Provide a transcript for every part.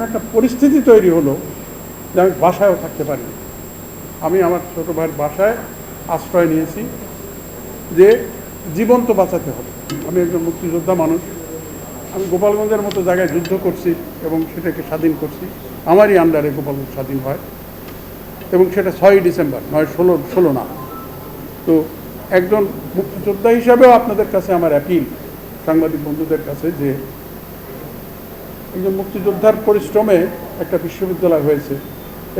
এমন একটা পরিস্থিতি তৈরি হলো যে আমি বাসায়ও থাকতে পারি আমি আমার ছোটো ভাইয়ের বাসায় আশ্রয় নিয়েছি যে জীবন তো বাঁচাতে হবে। আমি একজন মুক্তিযোদ্ধা মানুষ। আমি গোপালগঞ্জের মতো জায়গায় যুদ্ধ করছি এবং সেটাকে স্বাধীন করছি। আমারই আন্ডারে গোপালগঞ্জ স্বাধীন হয় এবং সেটা ছয়ই ডিসেম্বর, নয়, ষোলো ষোলো না। তো একজন মুক্তিযোদ্ধা হিসাবেও আপনাদের কাছে আমার অ্যাপিল সাংবাদিক বন্ধুদের কাছে যে একজন মুক্তিযোদ্ধার পরিশ্রমে একটা বিশ্ববিদ্যালয় হয়েছে,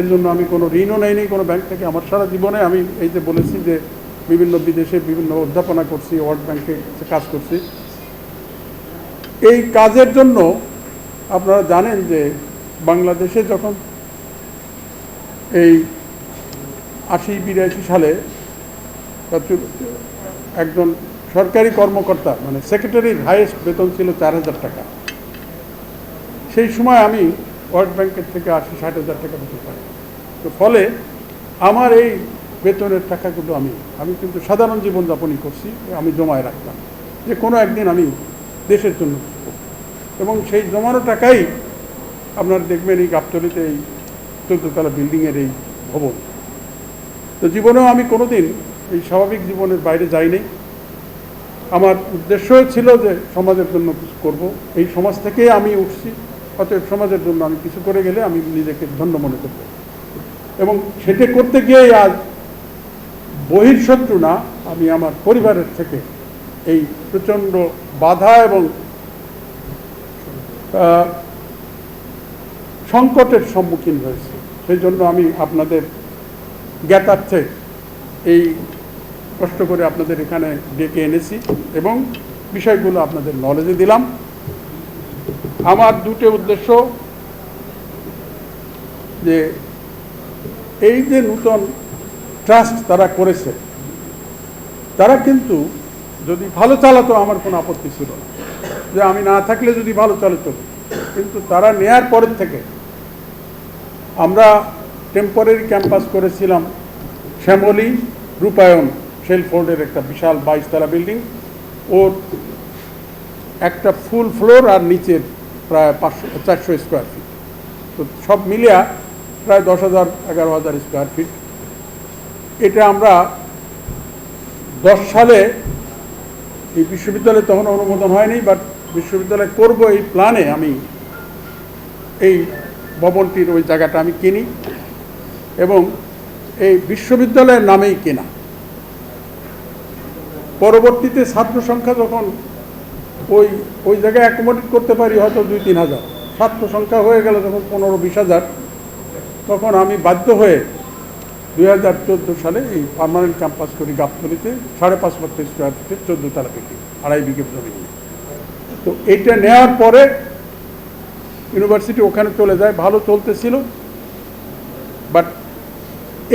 এর জন্য আমি কোনো ঋণও নেইনি, কোনো ব্যাংক থেকে আমার সারা জীবনে আমি এই যে বলেছি যে বিভিন্ন বিদেশে বিভিন্ন অধ্যাপনা করছি, ওয়ার্ল্ড ব্যাংকে কাজ করছি। এই কাজের জন্য আপনারা জানেন যে বাংলাদেশে যখন এই আশি বিরাশি সালে একজন সরকারি কর্মকর্তা মানে সেক্রেটারির হাইয়েস্ট বেতন ছিল চার হাজার টাকা। সেই সময় আমি ওয়ার্ল্ড ব্যাংকের থেকে আশি, ষাট হাজার টাকা বেতন পাই তো ফলে আমার এই বেতনের টাকাগুলো আমি আমি কিন্তু সাধারণ জীবনযাপনই করছি, আমি জমায় রাখতাম। যে কোনো একদিন আমি দেশের জন্য এবং সেই জমানো টাকাই আপনারা দেখবেন এই গাবতলিতে এই চোদ্দতলা বিল্ডিংয়ের এই ভবন। তো জীবনেও আমি কোনোদিন এই স্বাভাবিক জীবনের বাইরে যাইনি আমার উদ্দেশ্য ছিল যে সমাজের জন্য কিছু করব। এই সমাজ থেকেই আমি উঠছি। অতএব সমাজের জন্য আমি কিছু করে গেলে আমি নিজেকে ধন্য মনে করব। এবং সেটা করতে গিয়ে আজ বহির্শত্রু না, আমি আমার পরিবারের থেকে এই প্রচণ্ড বাধা এবং সংকটের সম্মুখীন হয়েছে। সেই জন্য আমি আপনাদের জ্ঞাতার্থে এই কষ্ট করে আপনাদের এখানে ডেকে এনেছি এবং বিষয়গুলো আপনাদের নলেজে দিলাম। আমার দুটো উদ্দেশ্য যে এই যে নূতন ট্রাস্ট তারা করেছে, তারা কিন্তু যদি ভালো চালাতো আমার কোনো আপত্তি ছিল না। যে আমি না থাকলে যদি ভালো চালাতো কিন্তু তারা নেয়ার পরের থেকে আমরা টেম্পোরারি ক্যাম্পাস করেছিলাম শ্যামলি রূপায়ণ শেলফোর্ডের একটা বিশাল বাইশতলা বিল্ডিং ওর একটা ফুল ফ্লোর আর নিচের প্রায় পাঁচশো, চারশো স্কোয়ার ফিট তো সব মিলিয়া প্রায় দশ হাজার, এগারো হাজার স্কোয়ার ফিট এটা আমরা দশ সালে এই বিশ্ববিদ্যালয়ে তখন অনুমোদন হয়নি বাট বিশ্ববিদ্যালয় করব এই প্ল্যানে আমি এই ভবনটির ওই জায়গাটা আমি কিনি এবং এই বিশ্ববিদ্যালয়ের নামেই কেনা। পরবর্তীতে ছাত্র সংখ্যা যখন ওই ওই জায়গায় অ্যাকোমোডেট করতে পারি হয়তো দুই, তিন হাজার। ছাত্র সংখ্যা হয়ে গেল যখন পনেরো, বিশ হাজার, তখন আমি বাধ্য হয়ে দুই হাজার চোদ্দ সালে এই পার্মানেন্ট ক্যাম্পাস করি গাবতলিতে, সাড়ে পাঁচ লক্ষ স্কোয়ার ফিটের চোদ্দ তালা বিল্ডিং আড়াই বিঘে জমি নিয়ে। তো এইটা নেওয়ার পরে ইউনিভার্সিটি ওখানে চলে যায়, ভালো চলতেছিল। বাট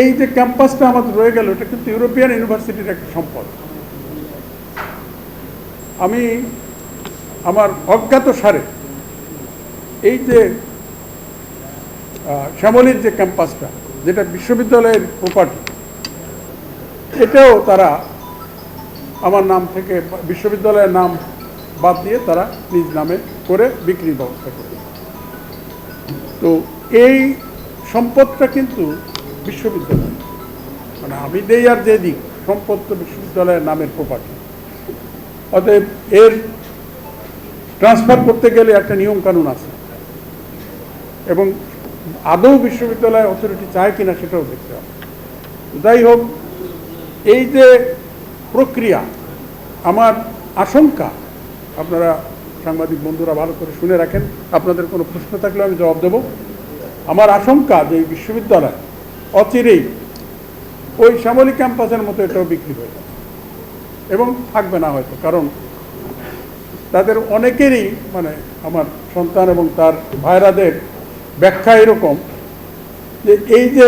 এই যে ক্যাম্পাসটা আমাদের রয়ে গেল, এটা কিন্তু ইউরোপিয়ান ইউনিভার্সিটির একটা সম্পদ। আমি আমার অজ্ঞাত সারে। এই যে শ্যামলীর যে ক্যাম্পাসটা, যেটা বিশ্ববিদ্যালয়ের প্রপার্টি এটাও তারা আমার নাম থেকে বিশ্ববিদ্যালয়ের নাম বাদ দিয়ে তারা নিজ নামে করে বিক্রির ব্যবস্থা করে তো এই সম্পদটা কিন্তু বিশ্ববিদ্যালয়। মানে আমি দেই আর যে দিক সম্পদ তো বিশ্ববিদ্যালয়ের নামের প্রপার্টি অতএব এর ট্রান্সফার করতে গেলে একটা নিয়ম কানুন আছে। এবং আদৌ বিশ্ববিদ্যালয় অথরিটি চায় কিনা সেটাও দেখতে হবে। যাই হোক, এই যে প্রক্রিয়া, আমার আশঙ্কা, আপনারা সাংবাদিক বন্ধুরা ভালো করে শুনে রাখেন, আপনাদের কোনো প্রশ্ন থাকলে আমি জবাব দেব। আমার আশঙ্কা যে বিশ্ববিদ্যালয় অচিরেই ওই শ্যামলী ক্যাম্পাসের মতো এটাও বিক্রি হয়ে যাবে এবং থাকবে না হয়তো, কারণ তাদের অনেকেরই মানে আমার সন্তান এবং তার ভাইরাদের ব্যাখ্যা এরকম যে এই যে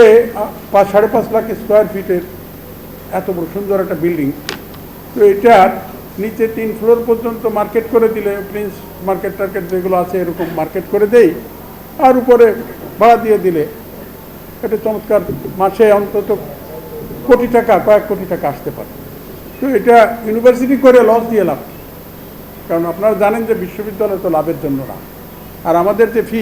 পাঁচ, সাড়ে পাঁচ লাখ স্কোয়ার ফিটের এত বড় সুন্দর একটা বিল্ডিং তো এটার নিচে তিন ফ্লোর পর্যন্ত মার্কেট করে দিলে প্রিন্স মার্কেট টার্কেট যেগুলো আছে এরকম মার্কেট করে দেই, আর উপরে ভাড়া দিয়ে দিলে, এটা চমৎকার, মাসে অন্তত কোটি টাকা, কয়েক কোটি টাকা আসতে পারে তো এটা ইউনিভার্সিটি করে লস দিয়ে লাভ? কারণ আপনারা জানেন যে বিশ্ববিদ্যালয় তো লাভের জন্য না। আর আমাদের যে ফি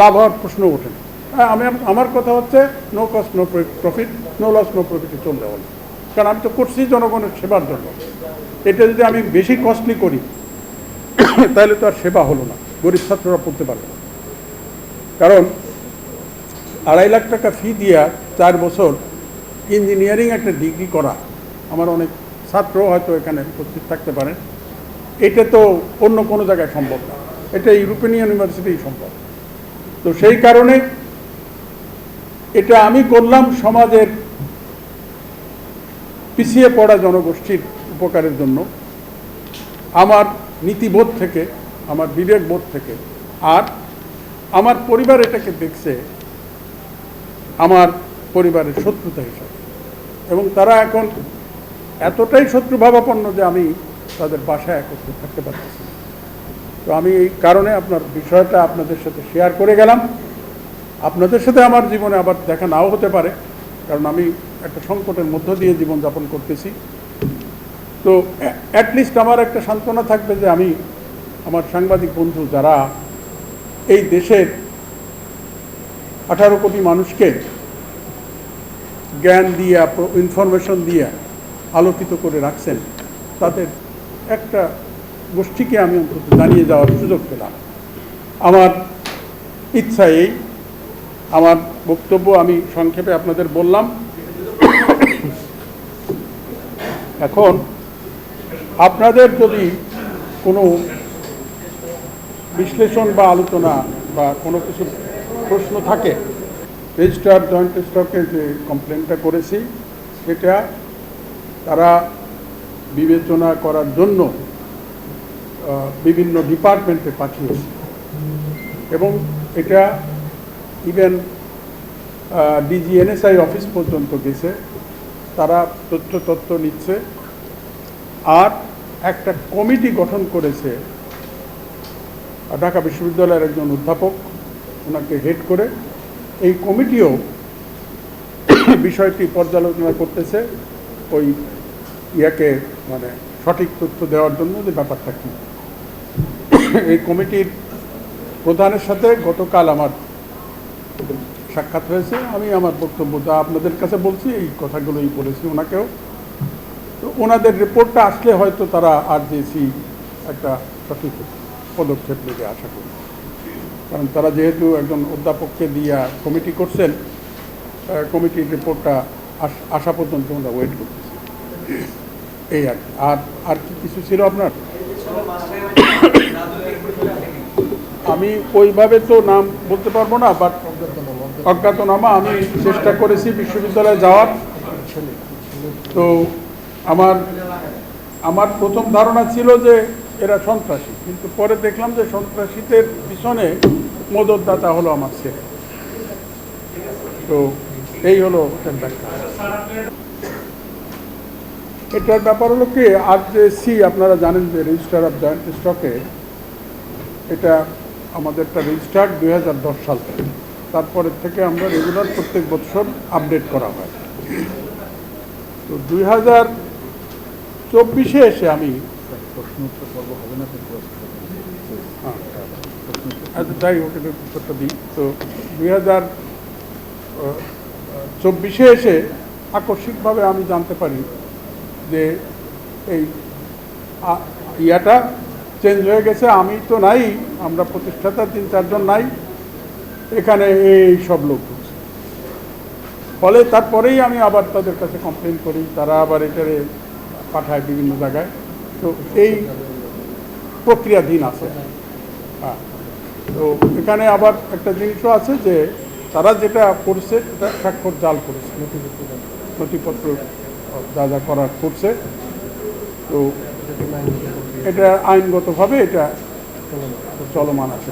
লাভ হওয়ার প্রশ্ন ওঠে হ্যাঁ, আমি আমার কথা হচ্ছে no cost no profit no loss no প্রফিটে চলতে হবে। কারণ আমি তো করছি জনগণের সেবার জন্য। এটা যদি আমি বেশি কস্টলি করি তাহলে তো আর সেবা হলো না। গরিব ছাত্ররা পড়তে পারবে না। কারণ আড়াই লাখ টাকা ফি দিয়া চার বছর ইঞ্জিনিয়ারিং একটা ডিগ্রি করা আমার অনেক ছাত্র হয়তো এখানে উপস্থিত থাকতে পারেন। এটা তো অন্য কোনো জায়গায় সম্ভব না। এটা ইউরোপিয়ান ইউনিভার্সিটিই সম্ভব। তো সেই কারণে এটা আমি করলাম সমাজের পিছিয়ে পড়া জনগোষ্ঠীর উপকারের জন্য। আমার নীতিবোধ থেকে, আমার বিবেকবোধ থেকে, আর আমার পরিবার এটাকে দেখছে আমার পরিবারের শত্রুতা হিসাবে। এবং তারা এখন এতটাই শত্রুভাবাপন্ন যে আমি তাদের বাসায় একত্রে থাকতে পারতেছি। তো আমি এই কারণে আপনার বিষয়টা আপনাদের সাথে শেয়ার করে গেলাম আপনাদের সাথে আমার জীবনে আবার দেখা নাও হতে পারে, কারণ আমি একটা সংকটের মধ্য দিয়ে জীবনযাপন করতেছি তো অ্যাটলিস্ট আমার একটা সান্ত্বনা থাকবে যে আমি আমার সাংবাদিক বন্ধু যারা এই দেশের আঠারো কোটি মানুষকে জ্ঞান দিয়ে ইনফরমেশন দিয়ে আলোকিত করে রাখছেন, তাদের একটা গোষ্ঠীকে আমি অন্তত জানিয়ে যাওয়ার সুযোগ পেলাম। আমার ইচ্ছা এই আমার বক্তব্য আমি সংক্ষেপে আপনাদের বললাম। এখন, আপনাদের যদি কোনো বিশ্লেষণ বা আলোচনা বা কোনো কিছু প্রশ্ন থাকে রেজিস্ট্রার জয়েন্ট স্টকে যে কমপ্লেনটা করেছি, সেটা তারা বিবেচনা করার জন্য বিভিন্ন ডিপার্টমেন্টে পাঠিয়েছে। এবং এটা ইভেন ডিজিএনএসআই অফিস পর্যন্ত গেছে, তারা তথ্য তথ্য নিচ্ছে। আর একটা কমিটি গঠন করেছে, ঢাকা বিশ্ববিদ্যালয়ের একজন অধ্যাপক, ওনাকে হেড করে। এই কমিটিও বিষয়টি পর্যালোচনা করতেছে, ওই ইয়াকে মানে সঠিক তথ্য দেওয়ার জন্য যে ব্যাপারটা কী। এই কমিটির প্রধানের সাথে গতকাল আমার সাক্ষাৎ হয়েছে। আমি আমার বক্তব্য যা আপনাদের কাছে বলছি, এই কথাগুলোই বলেছি ওনাকেও। তো ওনাদের রিপোর্টটা আসলে হয়তো তারা আর জেসি একটা সঠিক পদক্ষেপ নেবে আশা করি। কারণ তারা যেহেতু একজন অধ্যাপককে দিয়া কমিটি করছেন কমিটির রিপোর্টটা আসা পর্যন্ত আমরা ওয়েট করতেছি। এই আর আর আর কি কিছু ছিল আপনার? আমি ওইভাবে তো নাম বলতে পারব না বাট অজ্ঞাতনামা আমি চেষ্টা করেছি বিশ্ববিদ্যালয়ে যাওয়ার। তো আমার আমার প্রথম ধারণা ছিল যে এরা সন্ত্রাসী, কিন্তু পরে দেখলাম যে সন্ত্রাসীদের পিছনে মদতদাতা হলো আমার ছেলে। তো এই হলো ব্যাখ্যা। এটার ব্যাপার হলো কি আর যে সি আপনারা জানেন যে রেজিস্টার অফ জয়েন্ট স্টকে এটা আমাদের আমাদেরটা রেজিস্টার্ড দুই সাল থেকে। তারপরের থেকে আমরা রেগুলার প্রত্যেক বছর আপডেট করা হয়। তো দুই হাজার চব্বিশে এসে আমি প্রশ্ন উত্তর পর্ব হবে না হ্যাঁ, আচ্ছা যাই হোক এটা উত্তরটা দিই। তো দুই হাজার চব্বিশে এসে আকস্মিকভাবে আমি জানতে পারি যে এই ইয়াটা চেঞ্জ হয়ে গেছে, আমি তো নাই, আমরা প্রতিষ্ঠাতা তিন চারজন নাই, এখানে এই সব লোক। ফলে তারপরেই আমি আবার তাদের কাছে কমপ্লেন করি, তারা আবার এটারে পাঠায় বিভিন্ন জায়গায়। তো এই প্রক্রিয়াধীন আছে। হ্যাঁ তো এখানে আবার একটা জিনিসও আছে যে, তারা যেটা করছে সেটা স্বাক্ষর জাল করেছে। নথিপত্র যা যা করার করছে। তো এটা আইনগতভাবে এটা চলমান আছে।